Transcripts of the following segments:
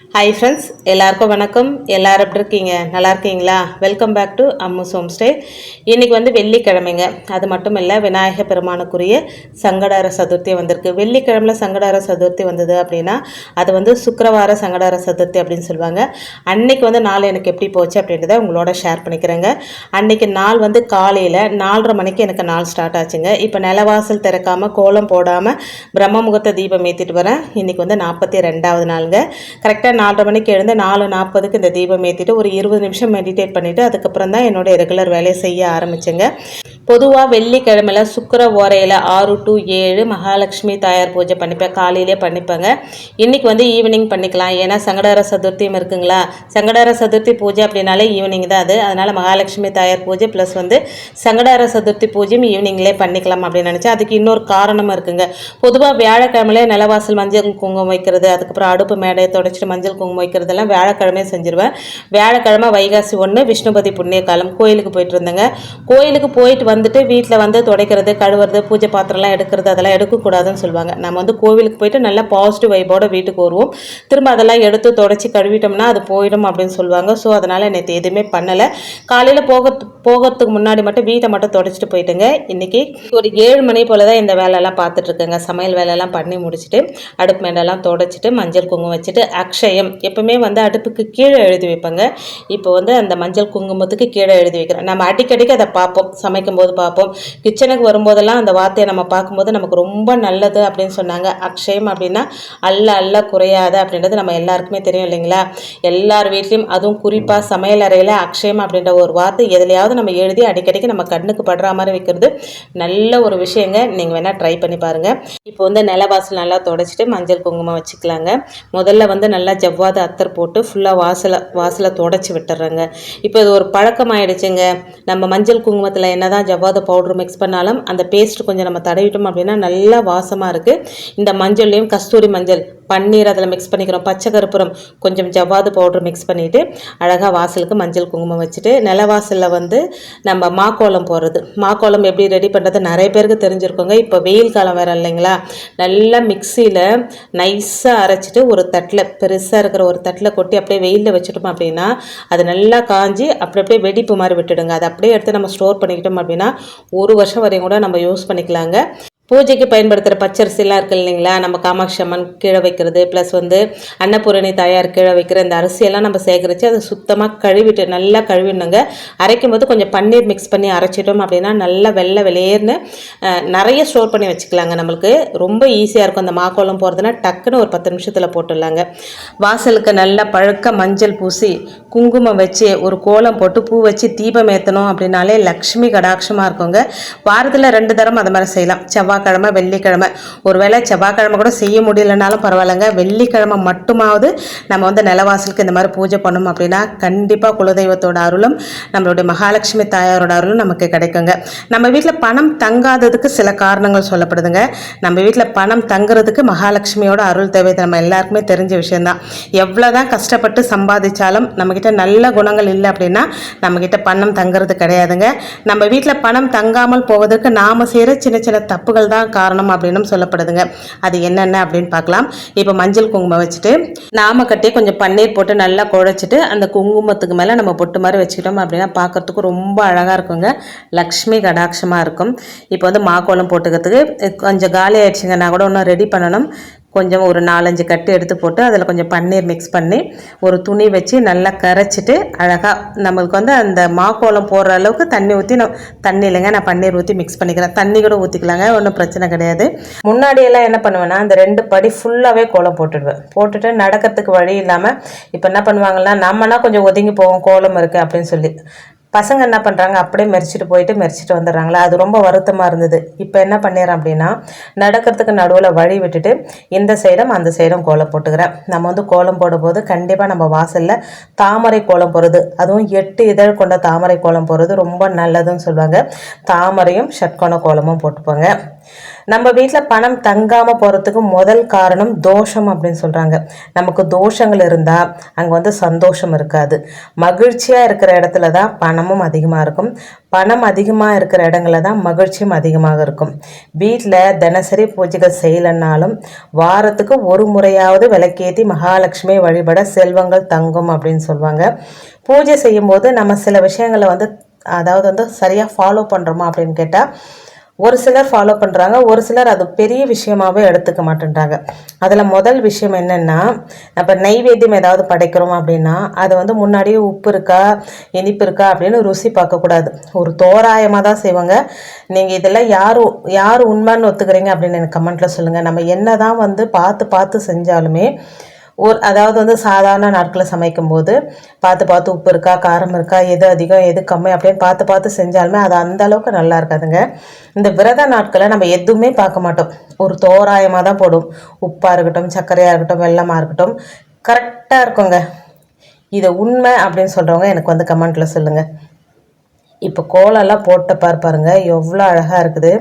Hi friends எல்லாருக்கும் வணக்கம். எல்லாரும் எப்படி இருக்கீங்க? நல்லா இருக்கீங்களா? Welcome back to Ammu's home stay இன்றைக்கி வந்து வெள்ளிக்கிழமைங்க. அது மட்டும் இல்லை விநாயக பெருமானுக்குரிய சங்கடார சதுர்த்தி வந்திருக்கு. வெள்ளிக்கிழமையில் சங்கடார சதுர்த்தி வந்தது அப்படின்னா அது வந்து சுக்கரவார சங்கடார சதுர்த்தி அப்படின்னு சொல்லுவாங்க. அன்னைக்கு வந்து நாள் எனக்கு எப்படி போச்சு அப்படின்றத உங்களோட ஷேர் பண்ணிக்கிறேங்க. அன்னைக்கு நாள் வந்து காலையில் நாலரை மணிக்கு எனக்கு நாள் ஸ்டார்ட் ஆச்சுங்க. இப்போ நிலவாசல் திறக்காமல் கோலம் போடாமல் பிரம்ம முகூர்த்த தீபம் ஏற்றிட்டு வரேன். இன்றைக்கி வந்து நாற்பத்தி ரெண்டாவது நாளுங்க. கரெக்டாக நாலரை மணிக்கு எழுந்து நாலு நாற்பதுக்கு இந்த தீபம் ஏற்றிட்டு ஒரு இருபது நிமிஷம் மெடிடேட் பண்ணிவிட்டு அதுக்கப்புறம் தான் என்னுடைய ரெகுலர் வேலையை செய்ய ஆரம்பித்தேங்க பொதுவாக வெள்ளிக்கிழமையில் சுக்கர ஓரையில் ஆறு டு ஏழு மகாலட்சுமி தாயார் பூஜை பண்ணிப்பேன் காலையிலே பண்ணிப்பேங்க. இன்றைக்கி வந்து ஈவினிங் பண்ணிக்கலாம். ஏன்னா சங்கடார சதுர்த்தியும் இருக்குங்களா? சங்கடார சதுர்த்தி பூஜை அப்படின்னாலே ஈவினிங் தான் அது. அதனால் மகாலட்சுமி தாயார் பூஜை ப்ளஸ் வந்து சங்கடார சதுர்த்தி பூஜையும் ஈவினிங்லேயே பண்ணிக்கலாம் அப்படின்னு நினச்சேன். அதுக்கு இன்னொரு காரணமும் இருக்குங்க. பொதுவாக வியாழக்கிழமையிலே நிலவாசல் மஞ்சள் குங்குமம் வைக்கிறது அதுக்கப்புறம் அடுப்பு மேடையை தொடச்சிட்டு மஞ்சள் குங்குமம் வைக்கிறதெல்லாம் வியாழக்கிழமையே செஞ்சிருவேன். வியாழக்கிழமை வைகாசி ஒன்று விஷ்ணுபதி புண்ணிய காலம் கோயிலுக்கு போயிட்டு இருந்தேங்க. கோயிலுக்கு போயிட்டு வந்துட்டு வீட்டில் வந்து துடைக்கிறது கழுவுறது பூஜை பாத்திரம்லாம் எடுக்கிறது அதெல்லாம் எடுக்கக்கூடாதுன்னு சொல்லுவாங்க. நம்ம வந்து கோவிலுக்கு போயிட்டு நல்லா பாசிட்டிவ் வைபோட வீட்டுக்கு வருவோம். திரும்ப அதெல்லாம் எடுத்து தொடச்சி கழுவிட்டோம்னா அது போயிடும் அப்படின்னு சொல்லுவாங்க. ஸோ அதனால் நேற்று எதுவுமே பண்ணலை. காலையில் போக போகிறதுக்கு முன்னாடி மட்டும் வீட்டை மட்டும் தொடச்சிட்டு போயிட்டுங்க. இன்றைக்கி ஒரு ஏழு மணி போல் தான் இந்த வேலையெல்லாம் பார்த்துட்ருக்கேங்க சமையல் வேலையெல்லாம் பண்ணி முடிச்சுட்டு அடுப்பு மேலெல்லாம் தொடச்சிட்டு மஞ்சள் குங்குமம் வச்சுட்டு அக்ஷயம் எப்பவுமே வந்து அடுப்புக்கு கீழே எழுதி வைப்பேங்க. இப்போ வந்து அந்த மஞ்சள் குங்குமத்துக்கு கீழே எழுதி வைக்கிறேன். நம்ம அடிக்கடிக்கு அதை பார்ப்போம். சமைக்கும் போது பார்ப்போம். கிச்சனுக்கு வரும்போதெல்லாம் அந்த வார்த்தையை நம்ம பார்க்கும்போது நமக்கு ரொம்ப நல்லது அப்படின்னு சொன்னாங்க. அக்ஷயம் அப்படின்னா அல்ல அல்ல குறையாது அப்படின்றது நம்ம எல்லாருக்குமே தெரியும் இல்லைங்களா? எல்லார் வீட்லேயும் அதுவும் குறிப்பாக சமையல் அறையில் அக்ஷயம் அப்படின்ற ஒரு வார்த்தை எதுலையாவது நம்ம எழுதி அடிக்கடிக்கு நம்ம கண்ணுக்கு படுற மாதிரி வைக்கிறது நல்ல ஒரு விஷயங்க. நீங்கள் வேணால் ட்ரை பண்ணி பாருங்கள் இப்போ வந்து நிலவாசல் நல்லா தொடச்சிட்டு மஞ்சள் குங்குமம் வச்சுக்கலாங்க. முதல்ல வந்து நல்லா ஜவ்வாத அத்தர் போட்டு ஃபுல்லாக வாசலை வாசலை தொடச்சி விட்டுறேங்க. இப்போ இது ஒரு பழக்கம் ஆயிடுச்சுங்க நம்ம மஞ்சள் குங்குமத்தில் என்ன தான் ஜவ்வாத பவுடர் மிக்ஸ் பண்ணாலும் அந்த பேஸ்ட் கொஞ்சம் நம்ம தடவிட்டோம் அப்படின்னா நல்லா வாசமாக இருக்குது இந்த மஞ்சள்லேயும் கஸ்தூரி மஞ்சள் பன்னீர் அதில் மிக்ஸ் பண்ணிக்கிறோம். பச்சை கருப்புரம் கொஞ்சம் ஜவ்வாது பவுடர் மிக்ஸ் பண்ணிவிட்டு அழகாக வாசலுக்கு மஞ்சள் குங்குமம் வச்சுட்டு நிலவாசலில் வந்து நம்ம மாக்கோலம் போடுறது. மாக்கோலம் எப்படி ரெடி பண்ணுறது நிறைய பேருக்கு தெரிஞ்சிருக்கோங்க. இப்போ வெயில் காலம் வேறு இல்லைங்களா? நல்லா மிக்சியில் நைஸாக அரைச்சிட்டு ஒரு தட்டில் பெருசாக இருக்கிற ஒரு தட்டில் கொட்டி அப்படியே வெயிலில் வச்சுட்டோம் அப்படின்னா அது நல்லா காஞ்சி அப்படி அப்படியே வெடிப்பு மாதிரி விட்டுடுங்க. அதை அப்படியே எடுத்து நம்ம ஸ்டோர் பண்ணிக்கிட்டோம் அப்படின்னா ஒரு வருஷம் வரையும் கூட நம்ம யூஸ் பண்ணிக்கலாங்க. பூஜைக்கு பயன்படுத்துகிற பச்சரிசிலாம் இருக்குது இல்லைங்களா? நம்ம காமாட்சி அம்மன் கீழே வைக்கிறது ப்ளஸ் வந்து அன்னபூரணி தாயார் கீழே வைக்கிற இந்த அரிசியெல்லாம் நம்ம சேகரித்து அதை சுத்தமாக கழுவிட்டு நல்லா கழுவிடணுங்க. அரைக்கும் போது கொஞ்சம் பன்னீர் மிக்ஸ் பண்ணி அரைச்சிட்டோம் அப்படின்னா நல்லா வெள்ளை வெளியேர்னு நிறைய ஸ்டோர் பண்ணி வச்சுக்கலாங்க நம்மளுக்கு. ரொம்ப ஈஸியாக இருக்கும். அந்த மாக்கோலம் போகிறதுனா டக்குன்னு ஒரு பத்து நிமிஷத்தில் போட்டுடலாங்க. வாசலுக்கு நல்லா பழுக்க மஞ்சள் பூசி குங்குமம் வச்சு ஒரு கோலம் போட்டு பூ வச்சு தீபம் ஏற்றணும் அப்படின்னாலே லக்ஷ்மி கடாட்சமாக இருக்குங்க. வாரத்தில் ரெண்டு தரம் அது மாதிரி செய்யலாம். செவ்வாய் செவ்வாய்க்கிழமை வெள்ளிக்கிழமை. ஒருவேளை செவ்வாய்க்கிழமை கூட செய்ய முடியலனாலும் பரவாயில்லைங்க. வெள்ளிக்கிழமை மட்டுமாவது நம்ம வந்து நிலவாசலுக்கு இந்த மாதிரி பூஜை பண்ணோம் அப்படின்னா கண்டிப்பாக குலதெய்வத்தோட அருளும் நம்மளுடைய மகாலட்சுமி தாயாரோட அருளும் நமக்கு கிடைக்குங்க. நம்ம வீட்டில் பணம் தங்காததுக்கு சில காரணங்கள் சொல்லப்படுதுங்க. நம்ம வீட்டில் பணம் தங்குறதுக்கு மகாலட்சுமியோட அருள் தேவை. நம்ம எல்லாருக்குமே தெரிஞ்ச விஷயம்தான். எவ்வளோதான் கஷ்டப்பட்டு சம்பாதிச்சாலும் நம்மக்கிட்ட நல்ல குணங்கள் இல்லை அப்படின்னா நம்மக்கிட்ட பணம் தங்குறது கிடையாதுங்க. நம்ம வீட்டில் பணம் தங்காமல் போவதற்கு நாம் செய்கிற சின்ன சின்ன தப்புகள் தான் காரணம் அப்படின்னும் சொல்லப்படுதுங்க. அது என்னென்ன அப்படின்னு பார்க்கலாம். இப்போ மஞ்சள் குங்குமம் வச்சுட்டு நாம கட்டி கொஞ்சம் பன்னீர் போட்டு நல்லா குழைச்சிட்டு அந்த குங்குமத்துக்கு மேலே நம்ம பொட்டு மாதிரி வச்சுக்கிட்டோம் அப்படின்னா பார்க்குறதுக்கு ரொம்ப அழகாக இருக்குங்க. லக்ஷ்மி கடாட்சமாக இருக்கும். இப்போ வந்து மாக்கோலம் போட்டுக்கிறதுக்கு கொஞ்சம் காலி ஆயிடுச்சுங்க கூட இன்னும் ரெடி பண்ணணும். கொஞ்சம் ஒரு நாலஞ்சு கட்டு எடுத்து போட்டு அதில் கொஞ்சம் பன்னீர் மிக்ஸ் பண்ணி ஒரு துணி வச்சு நல்லா கரைச்சிட்டு அழகாக நம்மளுக்கு வந்து அந்த மாக்கோலம் போடுற அளவுக்கு தண்ணி ஊற்றி நான் தண்ணி இல்லைங்க நான் பன்னீர் ஊற்றி மிக்ஸ் பண்ணிக்கிறேன். தண்ணி கூட ஊற்றிக்கலாங்க ஒன்றும் பிரச்சனை கிடையாது. முன்னாடியெல்லாம் என்ன பண்ணுவேன்னா அந்த ரெண்டு படி ஃபுல்லாகவே கோலம் போட்டுடுவேன். போட்டுட்டு நடக்கிறதுக்கு வழி இல்லாமல் இப்போ என்ன பண்ணுவாங்கன்னா நம்மனா கொஞ்சம் ஒதுங்கி போவோம் கோலம் இருக்குது அப்படின்னு சொல்லி. பசங்க என்ன பண்ணுறாங்க அப்படியே மெரிச்சிட்டு போயிட்டு மெரிச்சிட்டு வந்துடுறாங்களா? அது ரொம்ப வருத்தமாக இருந்தது. இப்போ என்ன பண்ணிடுறேன் அப்படின்னா நடக்கிறதுக்கு நடுவில் வழி விட்டுட்டு இந்த சைடும் அந்த சைடும் கோலம் போட்டுக்கிறேன். நம்ம வந்து கோலம் போடும்போது கண்டிப்பாக நம்ம வாசலில் தாமரை கோலம் போடுறது. அதுவும் எட்டு இதழ் கொண்ட தாமரை கோலம் போடுறது ரொம்ப நல்லதுன்னு சொல்லுவாங்க. தாமரையும் ஷட்கோண கோலமும் போட்டுப்பாங்க. நம்ம வீட்டில் பணம் தங்காமல் போகிறதுக்கு முதல் காரணம் தோஷம் அப்படின்னு சொல்கிறாங்க நமக்கு தோஷங்கள் இருந்தால் அங்கே வந்து சந்தோஷம் இருக்காது. மகிழ்ச்சியாக இருக்கிற இடத்துல தான் பணம் பணமும் அதிகமாக இருக்கும். பணம் அதிகமாக இருக்கிற இடங்களில் தான் மகிழ்ச்சியும் அதிகமாக இருக்கும். வீட்டில் தினசரி பூஜைகள் செய்யலைன்னாலும் வாரத்துக்கு ஒரு முறையாவது விளக்கேற்றி மகாலட்சுமி வழிபட செல்வங்கள் தங்கும் அப்படின்னு சொல்லுவாங்க. பூஜை செய்யும்போது நம்ம சில விஷயங்களை வந்து அதாவது வந்து சரியாக ஃபாலோ பண்ணுறோமா அப்படின்னு கேட்டால் ஒரு சிலர் ஃபாலோ பண்ணுறாங்க ஒரு சிலர் அது பெரிய விஷயமாகவே எடுத்துக்க மாட்டேன்றாங்க. அதில் முதல் விஷயம் என்னென்னா இப்போ நைவேத்தியம் ஏதாவது படைக்கிறோம் அப்படின்னா அது வந்து முன்னாடியே உப்பு இருக்கா இனிப்பு இருக்கா அப்படின்னு ருசி பார்க்கக்கூடாது ஒரு தோராயமாக தான் செய்வாங்க. நீங்கள் இதெல்லாம் யார் யார் உண்மைன்னு ஒத்துக்கிறீங்க அப்படின்னு எனக்கு கமெண்ட்டில் சொல்லுங்கள் நம்ம என்ன தான் வந்து பார்த்து பார்த்து செஞ்சாலுமே ஒரு அதாவது வந்து சாதாரண நாட்களில் சமைக்கும்போது பார்த்து பார்த்து உப்பு இருக்கா காரம் இருக்கா எது அதிகம் எது கம்மி அப்படின்னு பார்த்து பார்த்து செஞ்சாலுமே அது அந்த அளவுக்கு நல்லா இருக்காதுங்க. இந்த விரத நாட்களை நம்ம எதுவுமே பார்க்க மாட்டோம். ஒரு தோராயமாக தான் போடும். உப்பாக இருக்கட்டும் சர்க்கரையாக இருக்கட்டும் வெள்ளமாக இருக்கட்டும் கரெக்டாக இருக்குங்க. இதை உண்மை அப்படின்னு சொல்கிறவங்க எனக்கு வந்து கமெண்ட்டில் சொல்லுங்கள் இப்போ கோலெல்லாம் போட்ட பார் பாருங்க எவ்வளோ அழகாக இருக்குது.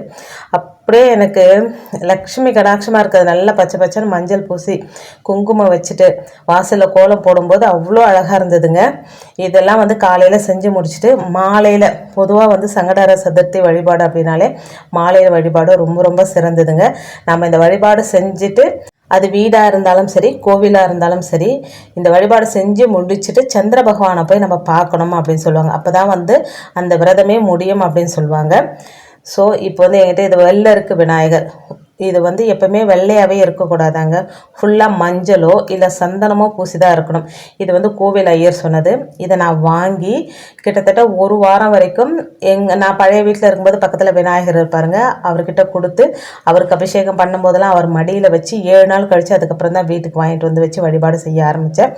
அப் அப்படியே எனக்கு லக்ஷ்மி கடாட்சமாக இருக்கிறது. நல்லா பச்சை பச்சைன்னு மஞ்சள் பூசி குங்குமம் வச்சுட்டு வாசலில் கோலம் போடும்போது அவ்வளோ அழகாக இருந்ததுங்க. இதெல்லாம் வந்து காலையில் செஞ்சு முடிச்சுட்டு மாலையில் பொதுவாக வந்து சங்கடார சதுர்த்தி வழிபாடு அப்படின்னாலே மாலையில் வழிபாடு ரொம்ப ரொம்ப சிறந்ததுங்க. நம்ம இந்த வழிபாடு செஞ்சுட்டு அது வீடாக இருந்தாலும் சரி கோவிலாக இருந்தாலும் சரி இந்த வழிபாடு செஞ்சு முடிச்சுட்டு சந்திர பகவானை போய் நம்ம பார்க்கணும் அப்படின்னு சொல்லுவாங்க. அப்போ தான் வந்து அந்த விரதமே முடியும் அப்படின்னு சொல்லுவாங்க. ஸோ இப்போ வந்து என்கிட்ட இது வெள்ளை இருக்குது விநாயகர். இது வந்து எப்பவுமே வெள்ளையாகவே இருக்கக்கூடாதாங்க. ஃபுல்லாக மஞ்சளோ இல்லை சந்தனமோ பூசி தான் இருக்கணும். இது வந்து கோவில் ஐயர் சொன்னது. இதை நான் வாங்கி கிட்டத்தட்ட ஒரு வாரம் வரைக்கும் எங் நான் பழைய வீட்டில் இருக்கும்போது பக்கத்தில் விநாயகர் இருப்பாருங்க. அவர்கிட்ட கொடுத்து அவருக்கு அபிஷேகம் பண்ணும்போதெல்லாம் அவர் மடியில் வச்சு ஏழு நாள் கழித்து அதுக்கப்புறம் தான் வீட்டுக்கு வாங்கிட்டு வந்து வச்சு வழிபாடு செய்ய ஆரம்பித்தேன்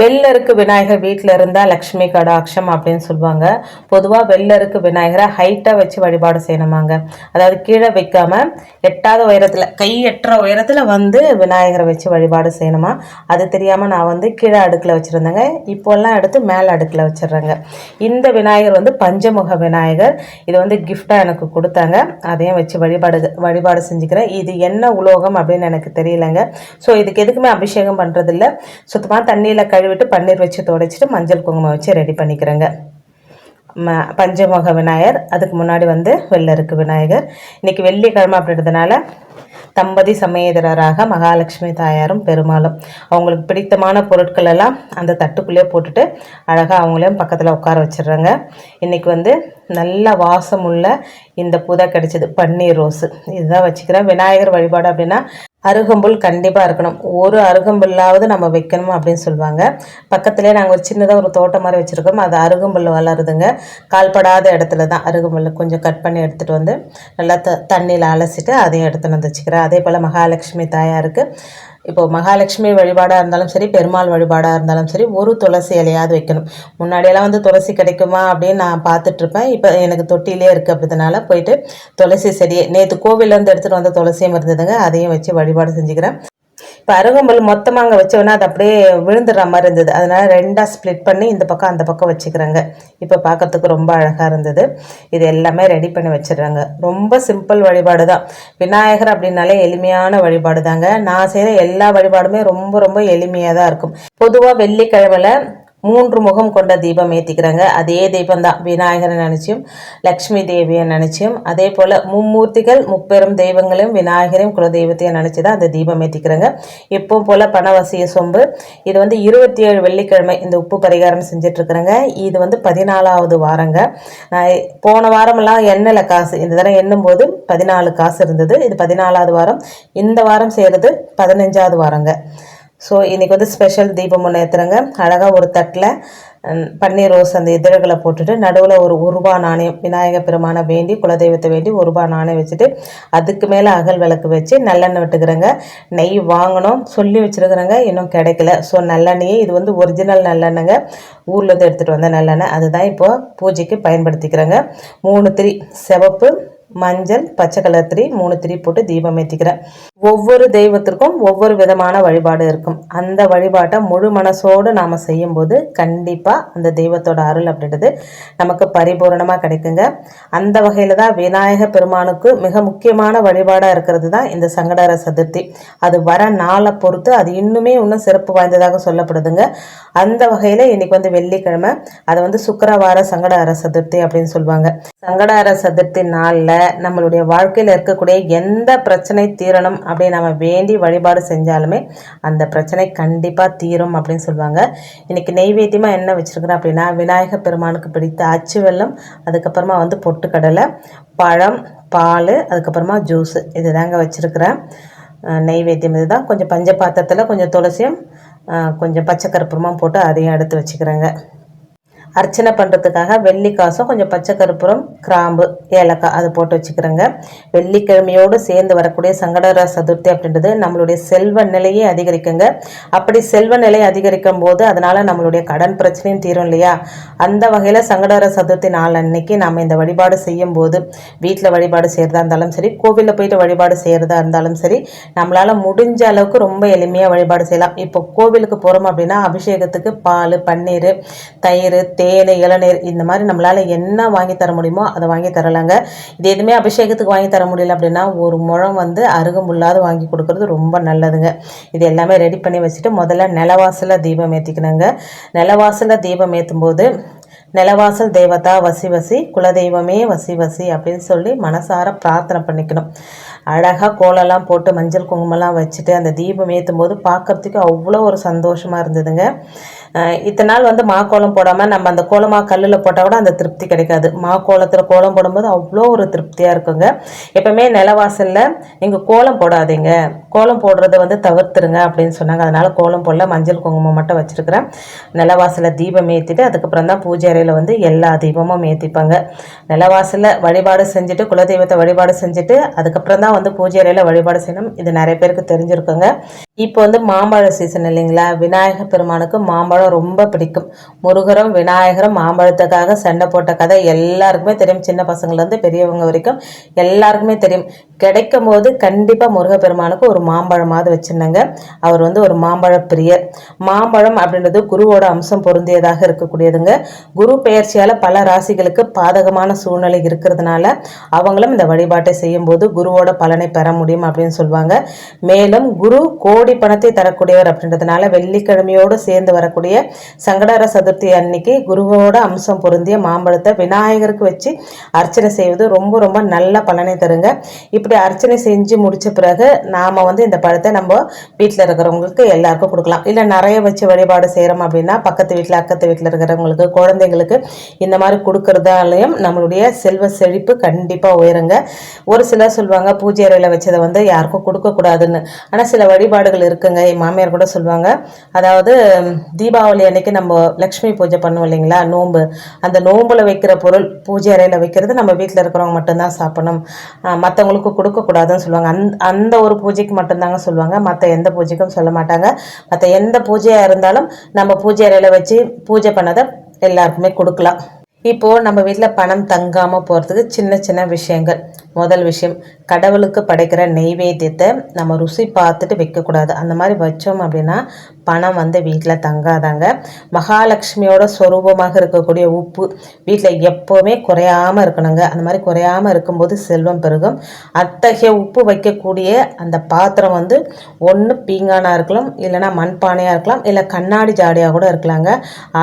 வெள்ளருக்கு விநாயகர் வீட்டில் இருந்தால் லக்ஷ்மி கடாட்சம் அப்படின்னு சொல்லுவாங்க. பொதுவாக வெள்ளருக்கு விநாயகரை ஹைட்டாக வச்சு வழிபாடு செய்யணுமாங்க. அதாவது கீழே வைக்காம எட்டாத உயரத்தில் கை எட்டுற உயரத்தில் வந்து விநாயகரை வச்சு வழிபாடு செய்யணுமா? அது தெரியாமல் நான் வந்து கீழே அடுக்கில் வச்சுருந்தேங்க. இப்போல்லாம் எடுத்து மேலே அடுக்கில் வச்சிடுறேங்க. இந்த விநாயகர் வந்து பஞ்சமுக விநாயகர். இது வந்து கிஃப்டாக எனக்கு கொடுத்தாங்க. அதையும் வச்சு வழிபாடு வழிபாடு செஞ்சுக்கிறேன். இது என்ன உலோகம் அப்படின்னு எனக்கு தெரியலங்க. ஸோ இதுக்கு எதுக்குமே அபிஷேகம் பண்ணுறதில்ல சுத்தமாக தண்ணியில் கழுவிட்டு பன்னீர் வச்சு துடைச்சிட்டு மஞ்சள் குங்குமம் வச்சு ரெடி பண்ணிக்கிறேங்க. ம பஞ்சமுக விநாயகர் அதுக்கு முன்னாடி வந்து வெள்ளருக்கு விநாயகர். இன்றைக்கி வெள்ளிக்கிழமை அப்படின்றதுனால தம்பதி சமேதரராக மகாலட்சுமி தாயாரும் பெருமாளும் அவங்களுக்கு பிடித்தமான பொருட்கள் எல்லாம் அந்த தட்டுக்குள்ளேயே போட்டுட்டு அழகாக அவங்களையும் பக்கத்தில் உட்கார வச்சிடுறாங்க. இன்றைக்கி வந்து நல்ல வாசம் உள்ள இந்த புதை கிடைச்சது பன்னீர் ரோஸு. இதுதான் வச்சுக்கிறேன். விநாயகர் வழிபாடு அப்படின்னா அருகம்புல் கண்டிப்பாக இருக்கணும். ஒரு அருகம்புல்லாவது நம்ம வைக்கணும் அப்படின்னு சொல்லுவாங்க. பக்கத்துலேயே நாங்கள் ஒரு சின்னதாக ஒரு தோட்டம் மாதிரி வச்சுருக்கோம். அது அருகம்புல் வளருதுங்க. கால்படாத இடத்துல தான் அருகம்புல் கொஞ்சம் கட் பண்ணி எடுத்துகிட்டு வந்து நல்லா த தண்ணியில் அலசிட்டு அதையும் எடுத்துன்னு வந்து வச்சுக்கிறேன். அதே போல் மகாலட்சுமி தாயாருக்கு இப்போ மகாலட்சுமி வழிபாடாக இருந்தாலும் சரி பெருமாள் வழிபாடாக இருந்தாலும் சரி ஒரு துளசி இலையாவது வைக்கணும். முன்னாடியெல்லாம் வந்து துளசி கிடைக்குமா அப்படின்னு நான் பார்த்துட்ருப்பேன். இப்போ எனக்கு தொட்டிலே இருக்குது அப்படினால போயிட்டு துளசி செடியை நேற்று கோவிலேருந்து எடுத்துகிட்டு வந்த துளசியும் இருந்ததுங்க. அதையும் வச்சு வழிபாடு செஞ்சுக்கிறேன். இப்போ மொத்தமாக அங்கே வச்சோன்னா அது அப்படியே விழுந்துடுற மாதிரி இருந்தது. அதனால் ரெண்டாக ஸ்ப்ளிட் பண்ணி இந்த பக்கம் அந்த பக்கம் வச்சுக்கிறாங்க. இப்போ பார்க்கறதுக்கு ரொம்ப அழகாக இருந்தது. இது எல்லாமே ரெடி பண்ணி வச்சிடுறாங்க. ரொம்ப சிம்பிள் வழிபாடு தான். விநாயகர் அப்படின்னாலே எளிமையான வழிபாடு தாங்க. நான் செய்கிற எல்லா வழிபாடுமே ரொம்ப ரொம்ப எளிமையாக தான் இருக்கும். பொதுவாக வெள்ளிக்கிழமையில் மூன்று முகம் கொண்ட தீபம் ஏற்றிக்கிறாங்க அதே தீபம் தான் விநாயகரை நினச்சியும் லக்ஷ்மி தேவியை நினச்சியும் அதே போல் மும்மூர்த்திகள் முப்பெரும் தெய்வங்களையும் விநாயகரையும் குலதெய்வத்தையும் நினச்சி தான் அந்த தீபம் ஏற்றிக்கிறாங்க எப்போ போல் பணவசிய சொம்பு. இது வந்து இருபத்தி ஏழு வெள்ளிக்கிழமை இந்த உப்பு பரிகாரம் செஞ்சிட்ருக்குறேங்க. இது வந்து பதினாலாவது வாரங்க. போன வாரமெல்லாம் எண்ணெயில் காசு இந்த தடவை எண்ணும் போது பதினாலு காசு இருந்தது. இது பதினாலாவது வாரம். இந்த வாரம் செய்கிறது பதினஞ்சாவது வாரங்க. ஸோ இன்றைக்கி வந்து ஸ்பெஷல் தீபம் ஒன்று ஏற்றுறங்க அழகாக ஒரு தட்டில் பன்னீர் ரோஸ் அந்த இதழ்களை போட்டுட்டு நடுவில் ஒரு உருவா நாணயம் விநாயக பெருமானை வேண்டி குலதெய்வத்தை வேண்டி உருவா நாணயம் வச்சுட்டு அதுக்கு மேலே அகல் விளக்கு வச்சு நல்லெண்ணெய் விட்டுக்கிறேங்க. நெய் வாங்கணும் சொல்லி வச்சுருக்குறேங்க. இன்னும் கிடைக்கல. ஸோ நல்லெண்ணெயே இது வந்து ஒரிஜினல் நல்லெண்ணெய்ங்க. ஊர்லேருந்து எடுத்துகிட்டு வந்த நல்லெண்ணெய். அதுதான் இப்போது பூஜைக்கு பயன்படுத்திக்கிறேங்க. மூணு திரி சிவப்பு மஞ்சள் பச்சை கலர் திரி மூணு திரி போட்டு தீபம் ஏற்றிக்கிறேன் ஒவ்வொரு தெய்வத்திற்கும் ஒவ்வொரு விதமான வழிபாடு இருக்கும். அந்த வழிபாட்டை முழு மனசோடு நாம் செய்யும்போது கண்டிப்பாக அந்த தெய்வத்தோட அருள் அப்படின்றது நமக்கு பரிபூரணமாக கிடைக்குங்க. அந்த வகையில் தான் விநாயக பெருமானுக்கு மிக முக்கியமான வழிபாடாக இருக்கிறது தான் இந்த சங்கடர சதுர்த்தி. அது வர நாளை பொறுத்து அது இன்னுமே இன்னும் சிறப்பு வாய்ந்ததாக சொல்லப்படுதுங்க. அந்த வகையில் இன்றைக்கி வந்து வெள்ளிக்கிழமை அதை வந்து சுக்கரவார சங்கடஹர சதுர்த்தி அப்படின்னு சொல்லுவாங்க. சங்கடஹர சதுர்த்தி நாளில் நம்மளுடைய வாழ்க்கையில் இருக்கக்கூடிய எந்த பிரச்சனை தீரணும் அப்படி நம்ம வேண்டி வழிபாடு செஞ்சாலுமே அந்த பிரச்சனை கண்டிப்பாக தீரும் அப்படின்னு சொல்லுவாங்க. இன்றைக்கி நெய்வேத்தியமாக என்ன வச்சுருக்குறேன் அப்படின்னா விநாயக பெருமானுக்கு பிடித்த அச்சு வெல்லம் அதுக்கப்புறமா வந்து பொட்டுக்கடலை பழம் பால் அதுக்கப்புறமா ஜூஸு. இது தாங்க வச்சுருக்குறேன் நெய்வேத்தியம் இதுதான். கொஞ்சம் பஞ்ச பாத்திரத்தில் கொஞ்சம் துளசியும் கொஞ்சம் பச்சை கருப்புரமாக போட்டு அதையும் எடுத்து வச்சுக்கிறேங்க. அர்ச்சனை பண்ணுறதுக்காக வெள்ளிக்காசும் கொஞ்சம் பச்சை கருப்புரம் கிராம்பு ஏலக்காய் அது போட்டு வச்சுக்கிறேங்க. வெள்ளிக்கிழமையோடு சேர்ந்து வரக்கூடிய சங்கடர சதுர்த்தி அப்படின்றது நம்மளுடைய செல்வ நிலையை அதிகரிக்குங்க. அப்படி செல்வ நிலை அதிகரிக்கும் போது அதனால் நம்மளுடைய கடன் பிரச்சனையும் தீரும் இல்லையா? அந்த வகையில் சங்கடர சதுர்த்தி நாள் அன்னைக்கு நாம் இந்த வழிபாடு செய்யும் போது வீட்டில் வழிபாடு செய்கிறதா இருந்தாலும் சரி கோவிலில் போயிட்டு வழிபாடு செய்கிறதா இருந்தாலும் சரி நம்மளால் முடிஞ்ச அளவுக்கு ரொம்ப எளிமையாக வழிபாடு செய்யலாம். இப்போ கோவிலுக்கு போகிறோம் அப்படின்னா அபிஷேகத்துக்கு பால் பன்னீர் தயிர் தேனை இளநீர் இந்த மாதிரி நம்மளால் என்ன வாங்கி தர முடியுமோ அதை வாங்கி தரலாங்க. இது எதுவுமே அபிஷேகத்துக்கு வாங்கி தர முடியல அப்படின்னா ஒரு முழம் வந்து அருகமுள்ளாது வாங்கி கொடுக்குறது ரொம்ப நல்லதுங்க. இது எல்லாமே ரெடி பண்ணி வச்சுட்டு முதல்ல நிலவாசலில் தீபம் ஏற்றிக்கணுங்க நிலவாசலில் தீபம் ஏற்றும் போது நிலவாசல் தேவதா வசி வசி குலதெய்வமே வசி வசி அப்படின்னு சொல்லி மனசார பிரார்த்தனை பண்ணிக்கணும். அழகாக கோலம்லாம் போட்டு மஞ்சள் குங்குமம்லாம் வச்சுட்டு அந்த தீபம் ஏற்றும் போது பார்க்குறதுக்கு அவ்வளோ ஒரு சந்தோஷமாக இருந்ததுங்க. இத்தனை நாள் வந்து மா கோலம் போடாமல் நம்ம அந்த கோலமா கல்லில் போட்டால் கூட அந்த திருப்தி கிடைக்காது. மா கோலத்தில் கோலம் போடும்போது அவ்வளோ ஒரு திருப்தியாக இருக்குங்க. எப்போவுமே நிலவாசலில் நீங்கள் கோலம் போடாதீங்க. கோலம் போடுறத வந்து தவிர்த்துருங்க அப்படின்னு சொன்னாங்க. அதனால் கோலம் போடல. மஞ்சள் குங்குமம் மட்டும் வச்சுருக்கிறேன். நிலவாசலில் தீபம் ஏற்றிட்டு அதுக்கப்புறம் தான் பூஜை அறையில் வந்து எல்லா தீபமும் ஏற்றிப்பாங்க நிலவாசலில் வழிபாடு செஞ்சுட்டு குலதெய்வத்தை வழிபாடு செஞ்சுட்டு அதுக்கப்புறம் தான் வந்து பூஜை அறையில் வழிபாடு செய்யணும். இது நிறைய பேருக்கு தெரிஞ்சிருக்குங்க. இப்போ வந்து மாம்பழ சீசன் இல்லைங்களா? விநாயகர் பெருமானுக்கு மாம்பழம் ரொம்ப பிடிக்கும். முருகரும் விநாயகரும் மாம்பழத்துக்காக சண்டை போட்ட கதை எல்லாருக்குமே தெரியும். சின்ன பசங்கள்லேருந்து பெரியவங்க வரைக்கும் எல்லாருக்குமே தெரியும். கிடைக்கும் போது கண்டிப்பாக முருகப்பெருமானுக்கு ஒரு மாம்பழமாவது வச்சுருந்தாங்க. அவர் வந்து ஒரு மாம்பழ பிரியர் மாம்பழம் அப்படின்றது குருவோட அம்சம் பொருந்தியதாக இருக்கக்கூடியதுங்க. குரு பெயர்ச்சியால் பல ராசிகளுக்கு பாதகமான சூழ்நிலை இருக்கிறதுனால அவங்களும் இந்த வழிபாட்டை செய்யும்போது குருவோட பலனை பெற முடியும் அப்படின்னு சொல்லுவாங்க மேலும் குரு கோடி பணத்தை தரக்கூடியவர் அப்படின்றதுனால வெள்ளிக்கிழமையோடு சேர்ந்து வரக்கூடிய சங்கடார சதுர்த்தி அன்னைக்கு குருவோட அம்சம் பொருந்திய மாம்பழத்தை விநாயகருக்கு வச்சு அர்ச்சனை செய்வது ரொம்ப ரொம்ப நல்ல பலனை தருங்க. இப்படி இப்படி அர்ச்சனை செஞ்சு முடித்த பிறகு நாம் வந்து இந்த பழத்தை நம்ம வீட்டில் இருக்கிறவங்களுக்கு எல்லாருக்கும் கொடுக்கலாம். இல்லை நிறைய வச்சு வழிபாடு செய்கிறோம் அப்படின்னா பக்கத்து வீட்டில் அக்கத்து வீட்டில் இருக்கிறவங்களுக்கு குழந்தைங்களுக்கு இந்த மாதிரி கொடுக்கறதாலையும் நம்மளுடைய செல்வ செழிப்பு கண்டிப்பாக உயருங்க. ஒரு சிலர் சொல்லுவாங்க பூஜை அறையில் வச்சதை வந்து யாருக்கும் கொடுக்கக்கூடாதுன்னு ஆனால் சில வழிபாடுகள் இருக்குங்க. என் மாமியார் கூட சொல்லுவாங்க அதாவது தீபாவளி அன்னைக்கு நம்ம லக்ஷ்மி பூஜை பண்ணுவோம் இல்லைங்களா? நோன்பு அந்த நோம்பில் வைக்கிற பொருள் பூஜை அறையில் வைக்கிறது நம்ம வீட்டில் இருக்கிறவங்க மட்டும்தான் சாப்பிடணும். மற்றவங்களுக்கு கொடுக்கக்கூடாதுன்னு சொல்லுவாங்க அந் அந்த ஒரு பூஜைக்கு மட்டும்தாங்க சொல்லுவாங்க. மற்ற எந்த பூஜைக்கும் சொல்ல மாட்டாங்க. மற்ற எந்த பூஜையாக இருந்தாலும் நம்ம பூஜை அறையில் வச்சு பூஜை பண்ணதை எல்லாருக்குமே கொடுக்கலாம். இப்போது நம்ம வீட்டில் பணம் தங்காமல் போகிறதுக்கு சின்ன சின்ன விஷயங்கள். முதல் விஷயம் கடவுளுக்கு படைக்கிற நெய்வேத்தியத்தை நம்ம ருசி பார்த்துட்டு வைக்கக்கூடாது. அந்த மாதிரி வச்சோம் அப்படின்னா பணம் வந்து வீட்டில் தங்காதாங்க. மகாலட்சுமியோட ஸ்வரூபமாக இருக்கக்கூடிய உப்பு வீட்டில் எப்போவுமே குறையாமல் இருக்கணுங்க. அந்த மாதிரி குறையாமல் இருக்கும்போது செல்வம் பெருகும். அத்தகைய உப்பு வைக்கக்கூடிய அந்த பாத்திரம் வந்து ஒன்று பீங்கானாக இருக்கலாம் இல்லைனா மண்பானையாக இருக்கலாம் இல்லை கண்ணாடி ஜாடியாக கூட இருக்கலாங்க.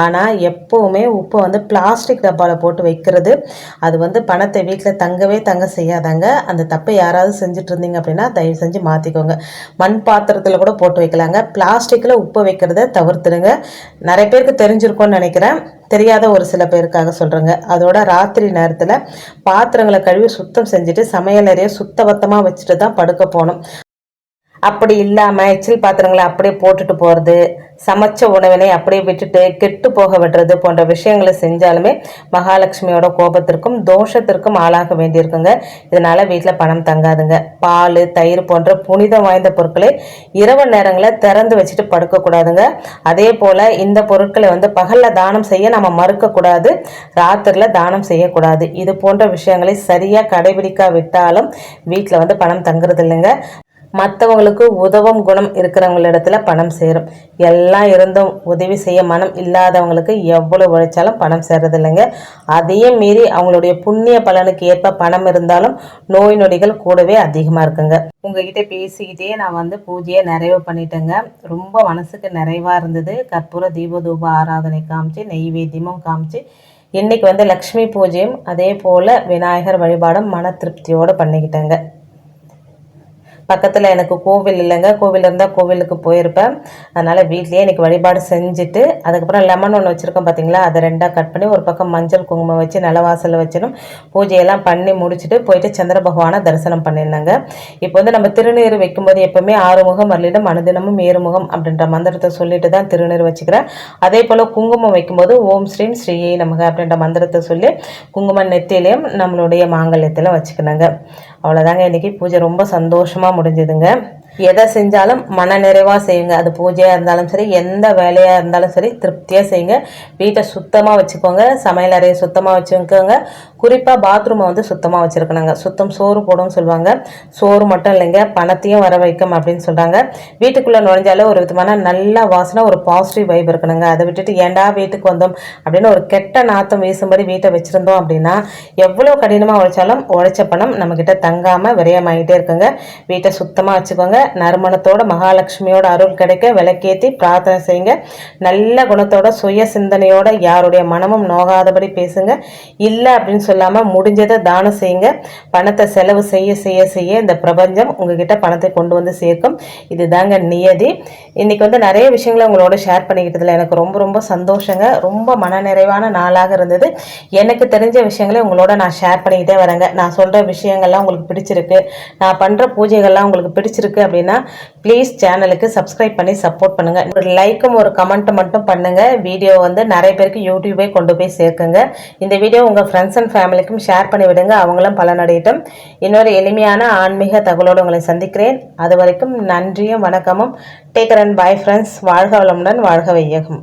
ஆனால் எப்போவுமே உப்பு வந்து பிளாஸ்டிக் டப்பாவில் போட்டு வைக்கிறது. அது வந்து பணத்தை வீட்டில் தங்கவே தங்க செய்யாதாங்க. அந்த தப்பை யாராவது செஞ்சுட்டு இருந்தீங்க அப்படின்னா தயவு செஞ்சு மாற்றிக்கோங்க மண் பாத்திரத்தில் கூட போட்டு வைக்கலாங்க. பிளாஸ்டிக்கில் உப்பு வைக்கிறத தவிர்த்துடுங்க. நிறைய பேருக்கு தெரிஞ்சிருக்கோன்னு நினைக்கிறேன். தெரியாத ஒரு சில பேருக்காக சொல்கிறேங்க அதோட ராத்திரி நேரத்தில் பாத்திரங்களை கழுவி சுத்தம் செஞ்சுட்டு சமையல் நிறைய சுத்தபத்தமாக வச்சுட்டு தான் படுக்க போகணும். அப்படி இல்லாமல் எச்சில் பாத்திரங்களை அப்படியே போட்டுட்டு போகிறது சமைச்ச உணவினை அப்படியே விட்டுட்டு கெட்டு போக விடுறது போன்ற விஷயங்களை செஞ்சாலுமே மகாலட்சுமியோட கோபத்திற்கும் தோஷத்திற்கும் ஆளாக வேண்டியிருக்குங்க. இதனால் வீட்டில் பணம் தங்காதுங்க. பால் தயிர் போன்ற புனிதம் வாய்ந்த பொருட்களை இரவு நேரங்களில் திறந்து வச்சுட்டு படுக்கக்கூடாதுங்க. அதே போல் இந்த பொருட்களை வந்து பகலில் தானம் செய்ய நம்ம மறுக்கக்கூடாது ராத்திரியில் தானம் செய்யக்கூடாது. இது போன்ற விஷயங்களை சரியாக கடைபிடிக்காவிட்டாலும் வீட்டில் வந்து பணம் தங்குறது இல்லைங்க மற்றவங்களுக்கு உதவும் குணம் இருக்கிறவங்களிடத்துல பணம் சேரும். எல்லாம் இருந்தும் உதவி செய்ய மனம் இல்லாதவங்களுக்கு எவ்வளோ உழைச்சாலும் பணம் சேர்றது இல்லைங்க அதையும் மீறி அவங்களுடைய புண்ணிய பலனுக்கு ஏற்ப பணம் இருந்தாலும் நோய் நொடிகள் கூடவே அதிகமாக இருக்குங்க. உங்ககிட்ட பேசிக்கிட்டே நான் வந்து பூஜையை நிறைவு பண்ணிட்டேங்க. ரொம்ப மனசுக்கு நிறைவாக இருந்தது. கற்பூர தீபதூப ஆராதனை காமிச்சு நெய்வேத்தியமும் காமிச்சு இன்றைக்கி வந்து லக்ஷ்மி பூஜையும் அதே போல் விநாயகர் வழிபாடும் மன திருப்தியோடு பண்ணிக்கிட்டேங்க. பக்கத்தில் எனக்கு கோவில் இல்லைங்க. கோவில் இருந்தால் கோவிலுக்கு போயிருப்பேன். அதனால் வீட்லேயே இன்றைக்கி வழிபாடு செஞ்சுட்டு அதுக்கப்புறம் லெமன் ஒன்று வச்சுருக்கோம் பார்த்தீங்களா அதை ரெண்டாக கட் பண்ணி ஒரு பக்கம் மஞ்சள் குங்குமம் வச்சு நிலவாசலில் வச்சிடும். பூஜையெல்லாம் பண்ணி முடிச்சுட்டு போயிட்டு சந்திர பகவானை தரிசனம் பண்ணியிருந்தாங்க இப்போ வந்து நம்ம திருநீர் வைக்கும்போது எப்போவுமே ஆறுமுகம் அருளிடம் அனுதினமும் ஏறுமுகம் அப்படின்ற மந்திரத்தை சொல்லிட்டு தான் திருநீர் வச்சுக்கிறேன். அதே போல் குங்குமம் வைக்கும்போது ஓம் ஸ்ரீம் ஸ்ரீயே நமக அப்படின்ற மந்திரத்தை சொல்லி குங்குமம் நெத்தியிலையும் நம்மளுடைய மாங்கல்யத்திலும் வச்சுக்கணுங்க. அவ்வளோதாங்க இன்றைக்கி பூஜை ரொம்ப சந்தோஷமாக முடிஞ்சுதுங்க. எதை செஞ்சாலும் மன நிறைவாக செய்யுங்க. அது பூஜையாக இருந்தாலும் சரி எந்த வேலையாக இருந்தாலும் சரி திருப்தியாக செய்யுங்க. வீட்டை சுத்தமாக வச்சுக்கோங்க. சமையல் அறையை சுத்தமாக வச்சுக்கோங்க. குறிப்பாக பாத்ரூமை வந்து சுத்தமாக வச்சுருக்கணுங்க. சுத்தம் சோறு போடும்னு சொல்லுவாங்க. சோறு மட்டும் இல்லைங்க. பணத்தையும் வர வைக்கும் அப்படின்னு சொல்கிறாங்க வீட்டுக்குள்ளே நுழைஞ்சாலே ஒரு விதமான நல்ல வாசனை ஒரு பாசிட்டிவ் வைப் இருக்கணுங்க. அதை விட்டுட்டு ஏண்டா வீட்டுக்கு வந்தோம் அப்படின்னு ஒரு கெட்ட நாத்தம் வீசும்படி வீட்டை வச்சுருந்தோம் அப்படின்னா எவ்வளோ கடினமாக உழைச்சாலும் உழைச்ச பணம் நம்மக்கிட்ட தங்காமல் விரயமாகிட்டே இருக்குங்க. வீட்டை சுத்தமாக வச்சுக்கோங்க. நறுமணத்தோட மகாலட்சுமியோட அருள் கிடைக்க விளக்கேற்றி பிரார்த்தனை செய்யுங்க. நல்ல குணத்தோட சுய சிந்தனையோட யாருடைய மனமும் நோகாதபடி பேசுங்க. இல்லை அப்படின்னு சொல்லாமல் முடிஞ்சதை தானம் செய்யுங்க. பணத்தை செலவு செய்ய செய்ய செய்ய இந்த பிரபஞ்சம் உங்ககிட்ட பணத்தை கொண்டு வந்து சேர்க்கும். இதுதாங்க நியதி. இன்னைக்கு வந்து நிறைய விஷயங்களை உங்களோட ஷேர் பண்ணிக்கிட்டதுல எனக்கு ரொம்ப ரொம்ப சந்தோஷங்க. ரொம்ப மனநிறைவான நாளாக இருந்தது. எனக்கு தெரிஞ்ச விஷயங்களை உங்களோட நான் ஷேர் பண்ணிக்கிட்டே வரேங்க. நான் சொல்கிற விஷயங்கள்லாம் உங்களுக்கு பிடிச்சிருக்கு. நான் பண்ணுற பூஜைகள்லாம் உங்களுக்கு பிடிச்சிருக்கு அப்படின்னா ப்ளீஸ் சேனலுக்கு சப்ஸ்கிரைப் பண்ணி சப்போர்ட் பண்ணுங்கள் ஒரு லைக்கும் ஒரு கமெண்ட்டும் மட்டும் பண்ணுங்கள் வீடியோ வந்து நிறைய பேருக்கு யூடியூபே கொண்டு போய் சேர்க்குங்க. இந்த வீடியோ உங்கள் ஃப்ரெண்ட்ஸ் அண்ட் ஃபேமிலிக்கும் ஷேர் பண்ணி விடுங்க. அவங்களும் பலனடையட்டும். இன்னொரு எளிமையான ஆன்மீக தகவலோடு உங்களை சந்திக்கிறேன். அது வரைக்கும் நன்றியும் வணக்கமும். டேக்கர் அண்ட் பாய் ஃப்ரெண்ட்ஸ் வாழ்க வளமுடன் வாழ்க வையகம்.